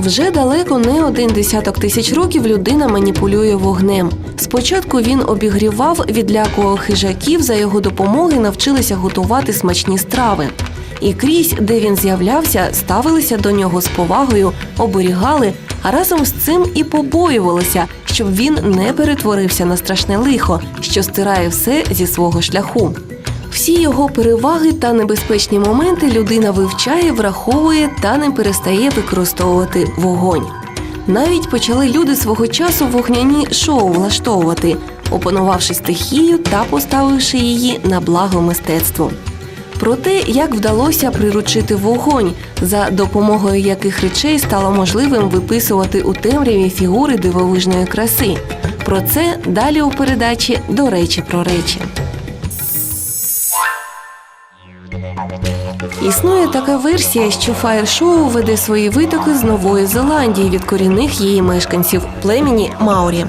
Вже далеко не один десяток тисяч років людина маніпулює вогнем. Спочатку він обігрівав, відлякував хижаків, за його допомоги навчилися готувати смачні страви. І крізь, де він з'являвся, ставилися до нього з повагою, оберігали, а разом з цим і побоювалися, щоб він не перетворився на страшне лихо, що стирає все зі свого шляху. Всі його переваги та небезпечні моменти людина вивчає, враховує та не перестає використовувати вогонь. Навіть почали люди свого часу вогняні шоу влаштовувати, опанувавши стихію та поставивши її на благо мистецтву. Про те, як вдалося приручити вогонь, за допомогою яких речей стало можливим виписувати у темряві фігури дивовижної краси. Про це далі у передачі до речі про речі. Існує така версія, що фаєр-шоу веде свої витоки з Нової Зеландії від корінних її мешканців племені Маорі.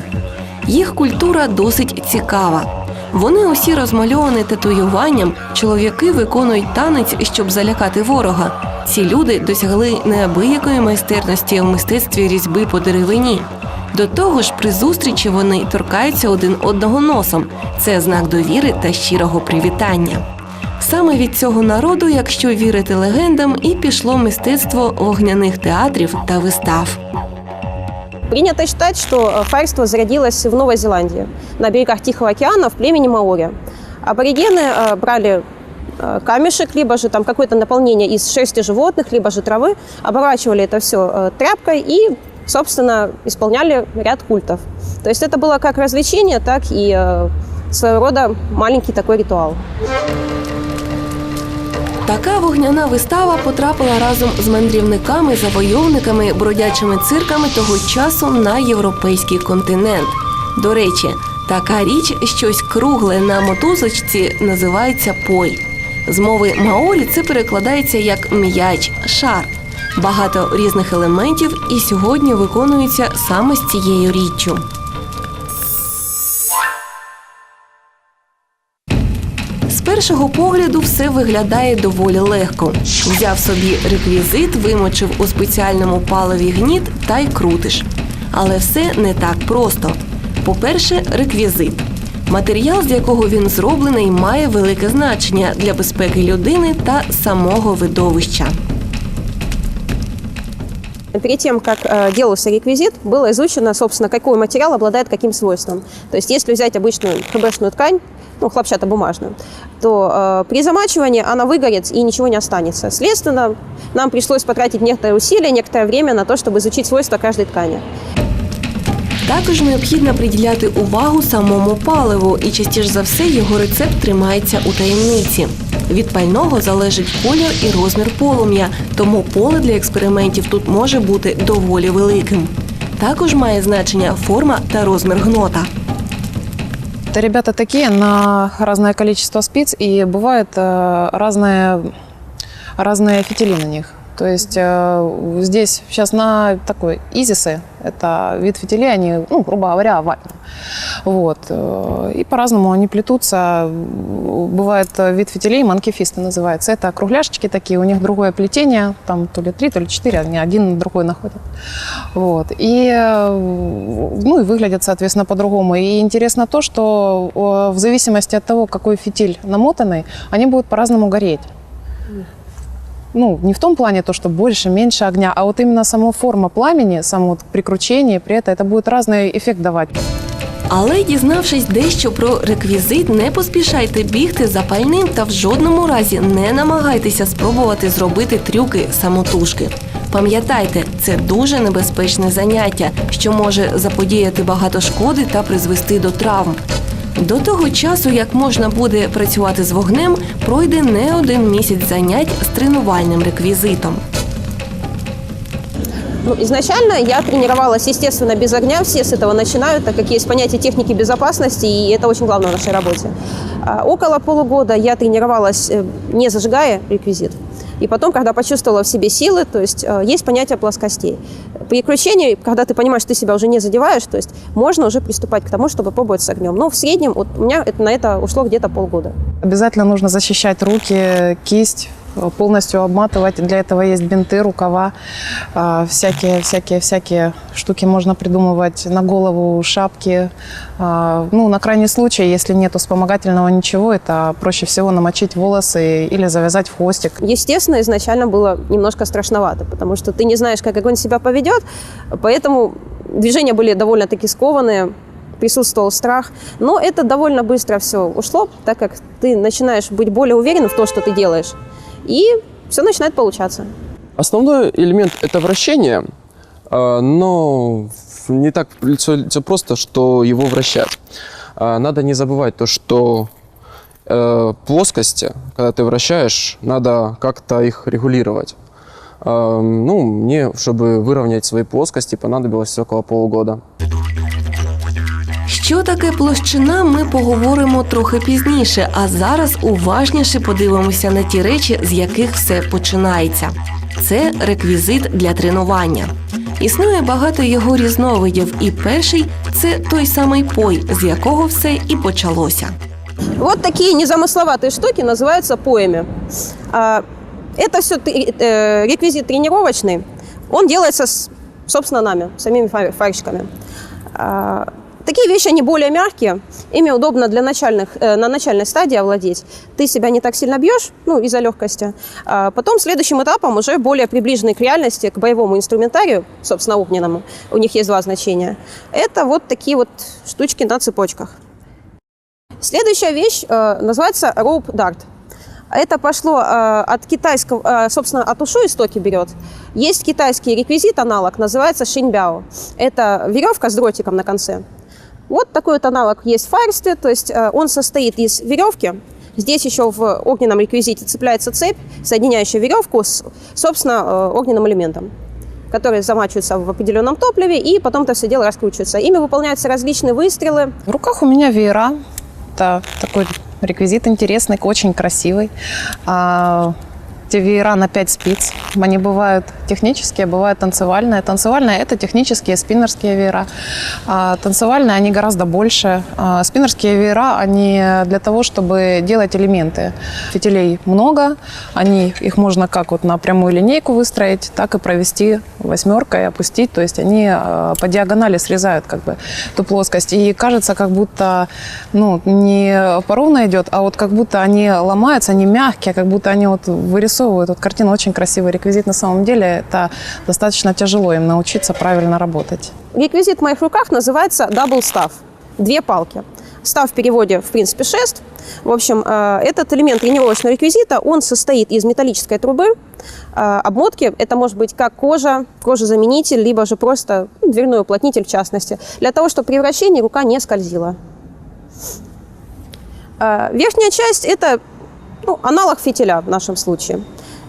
Їх культура досить цікава. Вони усі розмальовані татуюванням, чоловіки виконують танець, щоб залякати ворога. Ці люди досягли неабиякої майстерності у мистецтві різьби по деревині. До того ж, при зустрічі вони торкаються один одного носом. Це знак довіри та щирого привітання. Саме від цього народу, якщо вірити легендам, і пішло мистецтво вогняних театрів та вистав. Принято считать, что э, фаерство зародилось в Новой Зеландии, на берегах Тихого океана в племени Маори. Аборигены э, брали э, камешек, либо же там какое-то наполнение из шерсти животных, либо же травы, оборачивали это все тряпкой и, собственно, исполняли ряд культов. То есть это было как развлечение, так и э, своего рода маленький такой ритуал. Така вогняна вистава потрапила разом з мандрівниками, завойовниками, бродячими цирками того часу на європейський континент. До речі, така річ, щось кругле на мотузочці, називається пой. З мови маорі це перекладається як м'яч, шар. Багато різних елементів і сьогодні виконуються саме з цією річчю. Першого погляду все виглядає доволі легко. Взяв собі реквізит, вимочив у спеціальному паливі гніт та й крутиш. Але все не так просто. По-перше, реквізит. Матеріал, з якого він зроблений, має велике значення для безпеки людини та самого видовища. Перед тем, как э, делался реквизит, было изучено, собственно, какой материал обладает каким свойством. То есть, если взять обычную ХБшную ткань, ну, хлопчатобумажную, то э, при замачивании она выгорит и ничего не останется. Следственно, нам пришлось потратить некоторые усилия, некоторое время на то, чтобы изучить свойства каждой ткани. Також необхідно приділяти увагу самому паливу, і частіше за все його рецепт тримається у таємниці. Від пального залежить колір і розмір полум'я, тому поле для експериментів тут може бути доволі великим. Також має значення форма та розмір гнота. Это ребята такие на разное количество спиц, и бывают э, разные, разные фитили на них. То есть э, здесь сейчас на такой изисы, Это вид фитилей, они, ну, грубо говоря, овальные. Вот. э, И по-разному они плетутся. Бывает э, вид фитилей, манкифисты называется. Это кругляшечки такие, у них другое плетение, там то ли три, то ли четыре, они один на другой находят. Вот. И, э, ну, и выглядят, соответственно, по-другому. И интересно то, что в зависимости от того, какой фитиль намотанный, они будут по-разному гореть. Ну, не в том плане то, что больше, меньше огня, а вот именно сама форма пламени, само вот прикручение, при этом это будет разный эффект давать. Але дізнавшись дещо про реквізит, не поспішайте бігти за пальним та в жодному разі не намагайтеся спробувати зробити трюки самотужки. Пам'ятайте, це дуже небезпечне заняття, що може заподіяти багато шкоди та призвести до травм. До того часу, як можна буде працювати з вогнем, пройде не один місяць занять з тренувальним реквізитом. Ну, изначально я тренировалась, естественно, без огня. Все с этого начинают, так как есть понятие техники безопасности, и это очень главное в нашей работе. А, Около полугода я тренировалась, э, не зажигая реквизит. И потом, когда почувствовала в себе силы, то есть э, есть понятие плоскостей. При когда ты понимаешь, что ты себя уже не задеваешь, то есть можно уже приступать к тому, чтобы пробовать с огнем. Но в среднем вот у меня это, на это ушло где-то полгода. Обязательно нужно защищать руки, кисть, полностью обматывать. Для этого есть бинты, рукава, а, всякие, всякие, всякие штуки можно придумывать на голову, шапки. А, Ну, на крайний случай, если нету вспомогательного ничего, это проще всего намочить волосы или завязать в хвостик. Естественно, изначально было немножко страшновато, потому что ты не знаешь, как огонь себя поведет, поэтому движения были довольно-таки скованные, присутствовал страх. Но это довольно быстро все ушло, так как ты начинаешь быть более уверен в том, что ты делаешь. И все начинает получаться. Основной элемент – это вращение, а, но не так все просто, что его вращать. А, Надо не забывать то, что э, плоскости, когда ты вращаешь, надо как-то их регулировать. А, Ну, мне, чтобы выровнять свои плоскости, понадобилось около полугода. Що таке площина, ми поговоримо трохи пізніше, а зараз уважніше подивимося на ті речі, з яких все починається. Це реквізит для тренування. Існує багато його різновидів, і перший це той самий пой, з якого все і почалося. Вот такие незамысловатые штуки называются поями. А, Это все реквизит тренировочный. Он делается, с, собственно, нами, самими фа- фарщиками. Такие вещи, они более мягкие, ими удобно для начальных, э, на начальной стадии овладеть. Ты себя не так сильно бьешь, ну, из-за легкости. А потом следующим этапом уже более приближенный к реальности, к боевому инструментарию, собственно, огненному, у них есть два значения, это вот такие вот штучки на цепочках. Следующая вещь э, называется rope dart. Это пошло э, от китайского, э, собственно, от ушу истоки берет. Есть китайский реквизит, аналог, называется шинбяо. Это веревка с дротиком на конце. Вот такой вот аналог есть в фарстве, то есть э, он состоит из веревки. Здесь еще в огненном реквизите цепляется цепь, соединяющая веревку с, собственно, э, огненным элементом которые замачиваются в определенном топливе, и потом это все дело раскручивается. Ими выполняются различные выстрелы, В руках у меня веера. Это такой реквизит интересный, очень красивый. Веера 5 спиц. Они бывают технические, бывают танцевальные. Танцевальные – это технические спиннерские веера. А танцевальные – они гораздо больше. А спиннерские веера, они для того, чтобы делать элементы. Фитилей много, они, их можно как вот на прямую линейку выстроить, так и провести восьмеркой, опустить. То есть они по диагонали срезают как бы эту плоскость. И кажется, как будто ну, не поровно идет, а вот как будто они ломаются, они мягкие, как будто они вот вырисовывают. Вот картина очень красивый реквизит. На самом деле это достаточно тяжело им научиться правильно работать. Реквизит в моих руках называется double staff. Две палки. Став в переводе, в принципе, шест. В общем, э, этот элемент тренировочного реквизита, он состоит из металлической трубы, э, обмотки. Это может быть как кожа, кожезаменитель, либо же просто ну, дверной уплотнитель в частности. Для того, чтобы при вращении рука не скользила. Э, Верхняя часть – это ну, аналог фитиля в нашем случае.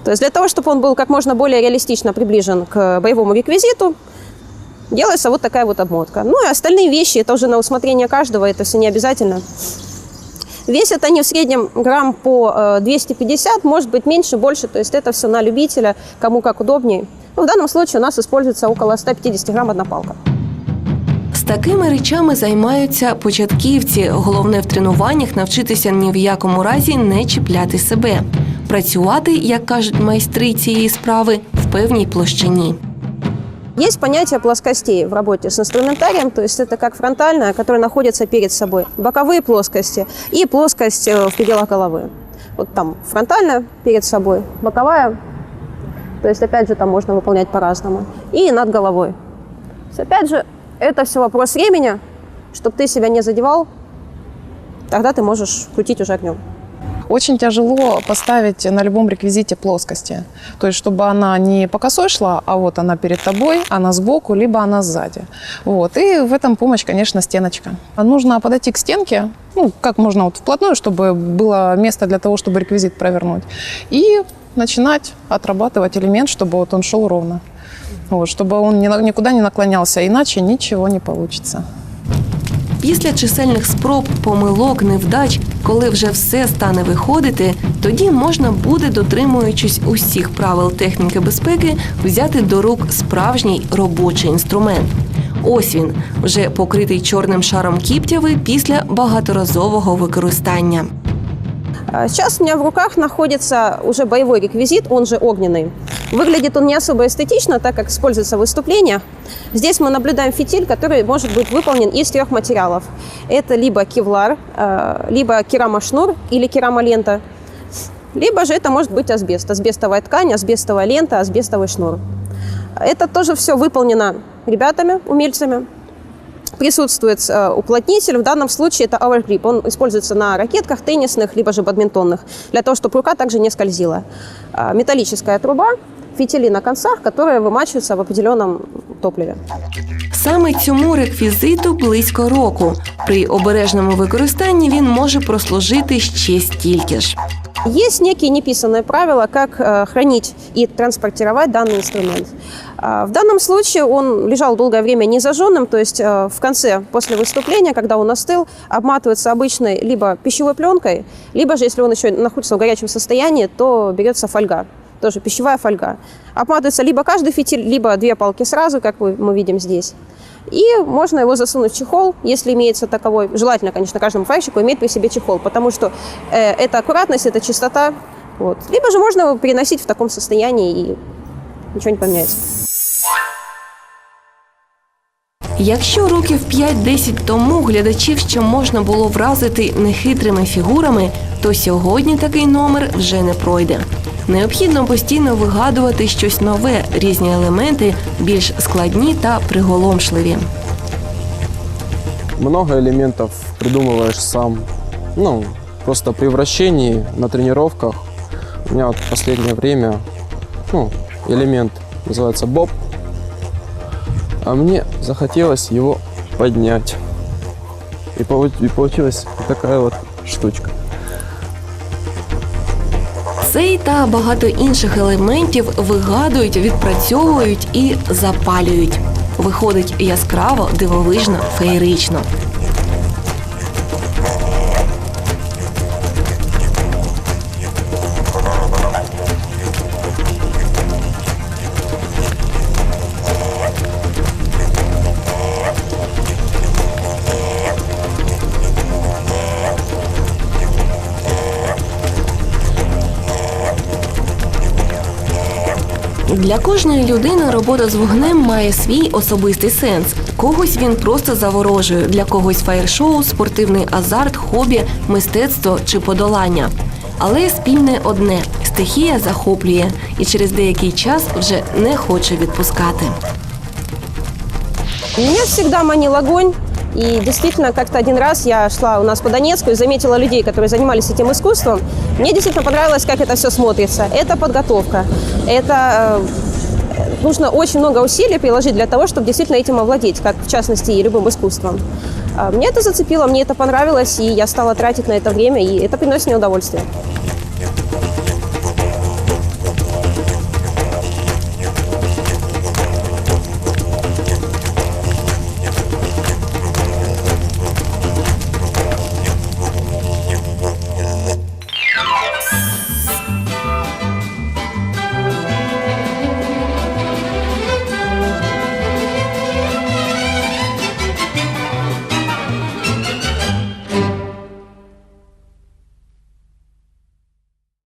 То есть для того, чтобы он был как можно более реалистично приближен к боевому реквизиту, делается вот такая вот обмотка. Ну и остальные вещи, это уже на усмотрение каждого, это все не обязательно. Весят они в среднем грамм по э, 250, может быть меньше, больше, то есть это все на любителя, кому как удобнее. Ну, в данном случае у нас используется около 150 грамм одна палка. З такими речами займаються початківці. Головне в тренуваннях навчитися ні в якому разі не чіпляти себе. Працювати, як кажуть майстри цієї справи, в певній площині. Есть понятие плоскостей в работе с инструментарием, то есть это как фронтальная, которая находится перед собой, боковые плоскости и плоскость э, в пределах головы. Вот там фронтальная перед собой, боковая, то есть опять же там можно выполнять по-разному, и над головой. То есть, опять же, это все вопрос времени, чтобы ты себя не задевал, тогда ты можешь крутить уже огнем. Очень тяжело поставить на любом реквизите плоскости. То есть, чтобы она не по косой шла, а вот она перед тобой, она сбоку, либо она сзади. Вот. И в этом помощь, конечно, стеночка. Нужно подойти к стенке, ну, как можно вот вплотную, чтобы было место для того, чтобы реквизит провернуть. И начинать отрабатывать элемент, чтобы вот он шел ровно. Вот, чтобы он никуда не наклонялся, иначе ничего не получится. Після чисельних спроб, помилок, невдач, коли вже все стане виходити, тоді можна буде, дотримуючись усіх правил техніки безпеки, взяти до рук справжній робочий інструмент. Ось він, вже покритий чорним шаром кіптяви після багаторазового використання. Сейчас у меня в руках находится уже боевой реквизит, он же огненный. Выглядит он не особо эстетично, так как используется в выступлениях. Здесь мы наблюдаем фитиль, который может быть выполнен из трех материалов. Это либо кевлар, э, либо керамошнур или керамолента, либо же это может быть асбест. Асбестовая ткань, асбестовая лента, асбестовый шнур. Это тоже все выполнено ребятами, умельцами. Присутствует э, уплотнитель, в данном случае это Our Grip. Он используется на ракетках теннисных, либо же бадминтонных, для того, чтобы рука также не скользила. А, Металлическая труба, фитили на концах, которые вымачиваются в определенном топливе. Саме цьому реквізиту близько року. При обережному використанні він може прослужити ще стільки ж. Есть некие неписанные правила, как э, хранить и транспортировать данный инструмент. А, В данном случае он лежал долгое время не зажженным, то есть э, в конце, после выступления, когда он остыл, обматывается обычной либо пищевой пленкой, либо же, если он еще находится в горячем состоянии, то берется фольга, тоже пищевая фольга. Обматывается либо каждый фитиль, либо две палки сразу, как вы- мы видим здесь. И можно его засунуть в чехол, если имеется таковой. Желательно, конечно, каждому файщику иметь при себе чехол, потому что э, это аккуратность, это чистота. Вот. Либо же можно его переносить в таком состоянии и ничего не поменяется. Якщо років 5-10 тому глядачів ще можна було вразити нехитрими фігурами, то сьогодні такий номер вже не пройде. Необхідно постійно вигадувати щось нове, різні елементи більш складні та приголомшливі. Много элементов придумываешь сам. Ну, просто при вращении на тренировках. У меня вот в последнее время ну, элемент называется боб. А мне захотелось его поднять. И, полу- и получилась такая вот штучка. Цей та багато інших елементів вигадують, відпрацьовують і запалюють. Виходить яскраво, дивовижно, феєрично. Для кожної людини робота з вогнем має свій особистий сенс. Когось він просто заворожує, для когось фаєр-шоу, спортивний азарт, хобі, мистецтво чи подолання. Але спільне одне стихія захоплює і через деякий час вже не хоче відпускати. Меня всегда манил огонь. И действительно, как-то один раз я шла у нас по Донецку и заметила людей, которые занимались этим искусством. Мне действительно понравилось, как это все смотрится. Это подготовка. Это э, нужно очень много усилий приложить для того, чтобы действительно этим овладеть, как в частности и любым искусством. А Мне это зацепило, мне это понравилось, и я стала тратить на это время, и это приносит мне удовольствие.